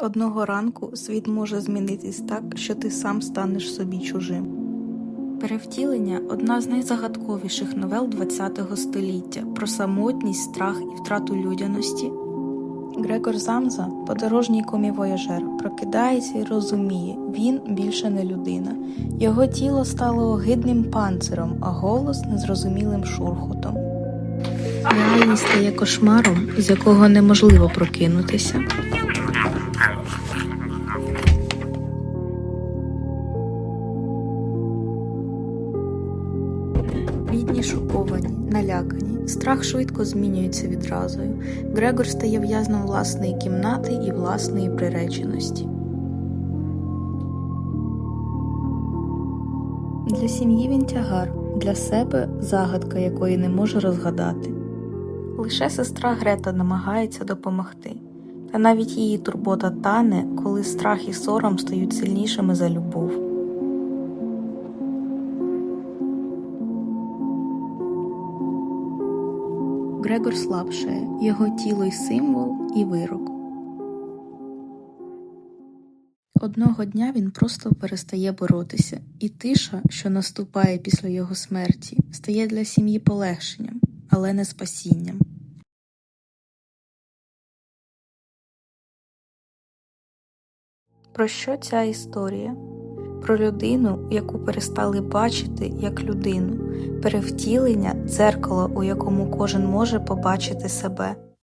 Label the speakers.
Speaker 1: Одного ранку світ може змінитись так, що ти сам станеш собі чужим. Перевтілення одна з найзагадковіших новел ХХ століття про самотність, страх і втрату людяності. Грегор Замза, подорожній комівояжер, прокидається і розуміє, він більше не людина. Його тіло стало огидним панциром, а голос незрозумілим шурхотом. Реальність стає кошмаром, з якого неможливо прокинутися. Бідні шоковані, налякані. Страх швидко змінюється відразою. Грегор стає в'язнем власної кімнати і власної приреченості. Для сім'ї він тягар, для себе загадка, якої не може розгадати. Лише сестра Грета намагається допомогти, та навіть її турбота тане, коли страх і сором стають сильнішими за любов. Грегор слабшає, його тіло й символ, і вирок. Одного дня він просто перестає боротися, і тиша, що наступає після його смерті, стає для сім'ї полегшенням, але не спасінням. Про що ця історія? Про людину, яку перестали бачити як людину, перевтілення дзеркало, у якому кожен може побачити себе.